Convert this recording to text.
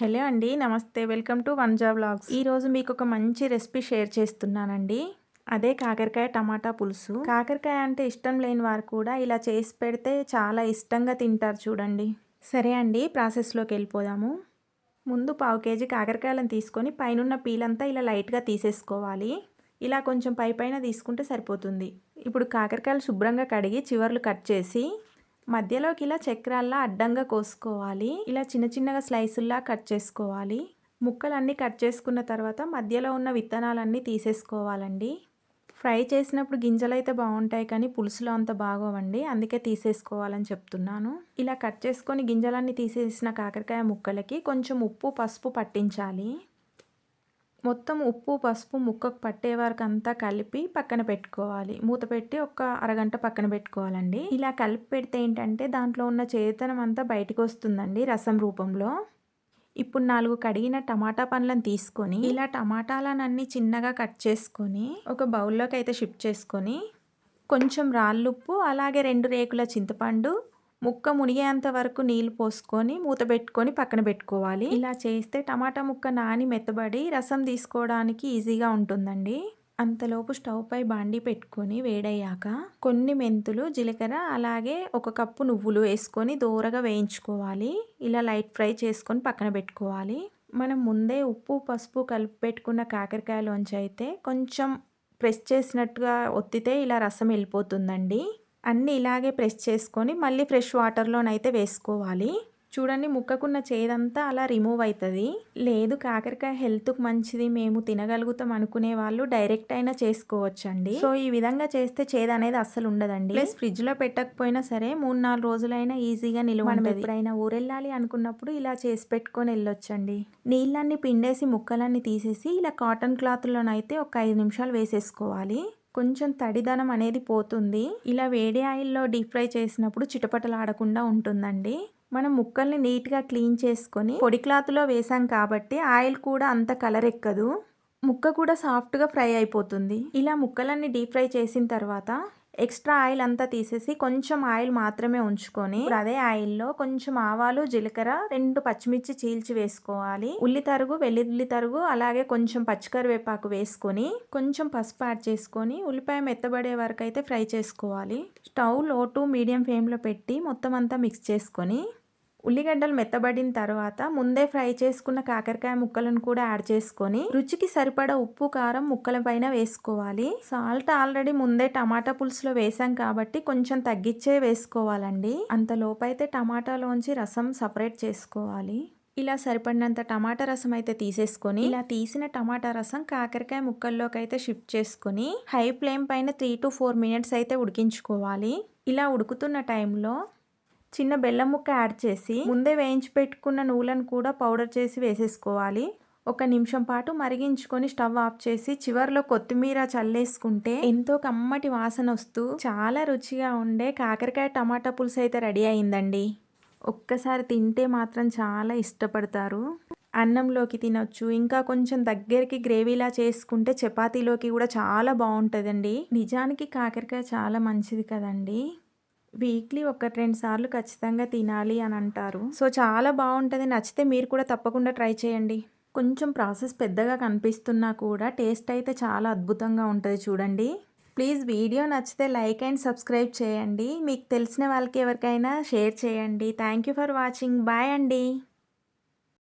Hello అండి నమస్తే. Welcome to one job blogs ఈరోజు మీకు ఒక మంచి రెసిపీ షేర్ చేస్తున్నానండి. అదే కాకరకాయ టమాటా పులుసు. కాకరకాయ అంటే ఇష్టం లేని వారు కూడా ఇలా చేసి పెడితే చాలా ఇష్టంగా తింటారు చూడండి. సరే అండి ప్రాసెస్లోకి వెళ్ళిపోదాము. ముందు పావు కేజీ కాకరకాయలను తీసుకొని పైనున్న పీలంతా ఇలా లైట్గా తీసేసుకోవాలి. ఇలా కొంచెం పై పైన తీసుకుంటే సరిపోతుంది. ఇప్పుడు కాకరకాయలు శుభ్రంగా కడిగి చివర్లు కట్ చేసి మధ్యలోకి ఇలా చక్రాల్లా అడ్డంగా కోసుకోవాలి. ఇలా చిన్న చిన్నగా స్లైసుల్లా కట్ చేసుకోవాలి. ముక్కలన్నీ కట్ చేసుకున్న తర్వాత మధ్యలో ఉన్న విత్తనాలన్నీ తీసేసుకోవాలండి. ఫ్రై చేసినప్పుడు గింజలు అయితే బాగుంటాయి కానీ పులుసులో అంత బాగోవండి. అందుకే తీసేసుకోవాలని చెప్తున్నాను. ఇలా కట్ చేసుకొని గింజలన్నీ తీసేసిన కాకరకాయ ముక్కలకి కొంచెం ఉప్పు పసుపు పట్టించాలి. మొత్తం ఉప్పు పసుపు ముక్కకు పట్టే వరకు అంతా కలిపి పక్కన పెట్టుకోవాలి. మూత పెట్టి ఒక అరగంట పక్కన పెట్టుకోవాలండి. ఇలా కలిపి పెడితే ఏంటంటే దాంట్లో ఉన్న చేతనం అంతా బయటకు వస్తుందండి రసం రూపంలో. ఇప్పుడు నాలుగు కడిగిన టమాటా పండ్లను తీసుకొని ఇలా టమాటాలను అన్ని చిన్నగా కట్ చేసుకొని ఒక బౌల్లోకి అయితే షిఫ్ట్ చేసుకొని కొంచెం రాళ్ళుప్పు అలాగే రెండు రేకుల చింతపండు ముక్క మునిగేంత వరకు నీళ్ళు పోసుకొని మూత పెట్టుకొని పక్కన పెట్టుకోవాలి. ఇలా చేస్తే టమాటా ముక్క నాని మెత్తబడి రసం తీసుకోవడానికి ఈజీగా ఉంటుందండి. అంతలోపు స్టవ్ పై బాండి పెట్టుకొని వేడయ్యాక కొన్ని మెంతులు జీలకర్ర అలాగే ఒక కప్పు నువ్వులు వేసుకొని దూరగా వేయించుకోవాలి. ఇలా లైట్ ఫ్రై చేసుకొని పక్కన పెట్టుకోవాలి. మనం ముందే ఉప్పు పసుపు కలిపి పెట్టుకున్న కాకరకాయలోంచి అయితే కొంచెం ప్రెస్ చేసినట్టుగా ఒత్తితే ఇలా రసం వెళ్ళిపోతుందండి. అన్నీ ఇలాగే ప్రెస్ చేసుకొని మళ్ళీ ఫ్రెష్ వాటర్లోనైతే వేసుకోవాలి. చూడండి ముక్కకున్న చేదంతా అలా రిమూవ్ అవుతుంది లేదు కాకరకాయ హెల్త్కి మంచిది మేము తినగలుగుతాం అనుకునే వాళ్ళు డైరెక్ట్ అయినా చేసుకోవచ్చండి. సో ఈ విధంగా చేస్తే చేదు అనేది అస్సలు ఉండదండి. ప్లస్ ఫ్రిడ్జ్లో పెట్టకపోయినా సరే మూడు నాలుగు రోజులైనా ఈజీగా నిలువ ఎప్పుడైనా ఊరెళ్ళాలి అనుకున్నప్పుడు ఇలా చేసి పెట్టుకొని వెళ్ళొచ్చండి. నీళ్ళన్ని పిండేసి ముక్కలన్నీ తీసేసి ఇలా కాటన్ క్లాత్లోనైతే ఒక ఐదు నిమిషాలు వేసేసుకోవాలి. కొంచెం తడిదనం అనేది పోతుంది. ఇలా వేడి ఆయిల్లో డీప్ ఫ్రై చేసినప్పుడు చిటపటలాడకుండా ఉంటుందండి. మనం ముక్కల్ని నీట్గా క్లీన్ చేసుకొని పొడి క్లాత్లో వేసాం కాబట్టి ఆయిల్ కూడా అంత కలర్ ఎక్కదు. ముక్క కూడా సాఫ్ట్గా ఫ్రై అయిపోతుంది. ఇలా ముక్కలన్నీ డీప్ ఫ్రై చేసిన తర్వాత ఎక్స్ట్రా ఆయిల్ అంతా తీసేసి కొంచెం ఆయిల్ మాత్రమే ఉంచుకొని అదే ఆయిల్లో కొంచెం ఆవాలు జీలకర్ర రెండు పచ్చిమిర్చి చీల్చి వేసుకోవాలి. ఉల్లి తరుగు వెల్లుల్లి తరుగు అలాగే కొంచెం పచ్చికరివేపాకు వేసుకొని కొంచెం పసుపు యాడ్ చేసుకొని ఉల్లిపాయ మెత్తబడే వరకు అయితే ఫ్రై చేసుకోవాలి. స్టవ్లో టు మీడియం ఫ్లేమ్లో పెట్టి మొత్తం అంతా మిక్స్ చేసుకొని ఉల్లిగడ్డలు మెత్తబడిన తర్వాత ముందే ఫ్రై చేసుకున్న కాకరకాయ ముక్కలను కూడా యాడ్ చేసుకొని రుచికి సరిపడా ఉప్పు కారం ముక్కల పైన వేసుకోవాలి. సాల్ట్ ఆల్రెడీ ముందే టమాటా పులుసులో వేసాం కాబట్టి కొంచెం తగ్గించే వేసుకోవాలండి. అంతలోపైతే టమాటాలోంచి రసం సపరేట్ చేసుకోవాలి. ఇలా సరిపడినంత టమాటా రసం అయితే తీసేసుకొని ఇలా తీసిన టమాటా రసం కాకరకాయ ముక్కల్లోకి అయితే షిఫ్ట్ చేసుకొని హై ఫ్లేమ్ పైన త్రీ టు ఫోర్ మినిట్స్ అయితే ఉడికించుకోవాలి. ఇలా ఉడుకుతున్న టైంలో చిన్న బెల్లం ముక్క యాడ్ చేసి ముందే వేయించి పెట్టుకున్న నూలను కూడా పౌడర్ చేసి వేసేసుకోవాలి. ఒక నిమిషం పాటు మరిగించుకొని స్టవ్ ఆఫ్ చేసి చివరిలో కొత్తిమీర చల్లేసుకుంటే ఎంతో కమ్మటి వాసన వస్తూ చాలా రుచిగా ఉండే కాకరకాయ టమాటా పులుసు అయితే రెడీ అయిందండి. ఒక్కసారి తింటే మాత్రం చాలా ఇష్టపడతారు. అన్నంలోకి తినొచ్చు ఇంకా కొంచెం దగ్గరికి గ్రేవీలా చేసుకుంటే చపాతీలోకి కూడా చాలా బాగుంటుందండి. నిజానికి కాకరకాయ చాలా మంచిది కదండి. వీక్లీ ఒక రెండు సార్లు ఖచ్చితంగా తినాలి అని అంటారు. సో చాలా బాగుంటుంది. నచ్చితే మీరు కూడా తప్పకుండా ట్రై చేయండి. కొంచెం ప్రాసెస్ పెద్దగా కనిపిస్తున్నా కూడా టేస్ట్ అయితే చాలా అద్భుతంగా ఉంటుంది చూడండి. ప్లీజ్ వీడియో నచ్చితే లైక్ అండ్ సబ్స్క్రైబ్ చేయండి. మీకు తెలిసిన వాళ్ళకి ఎవరికైనా షేర్ చేయండి. Thank you for watching. Bye అండి.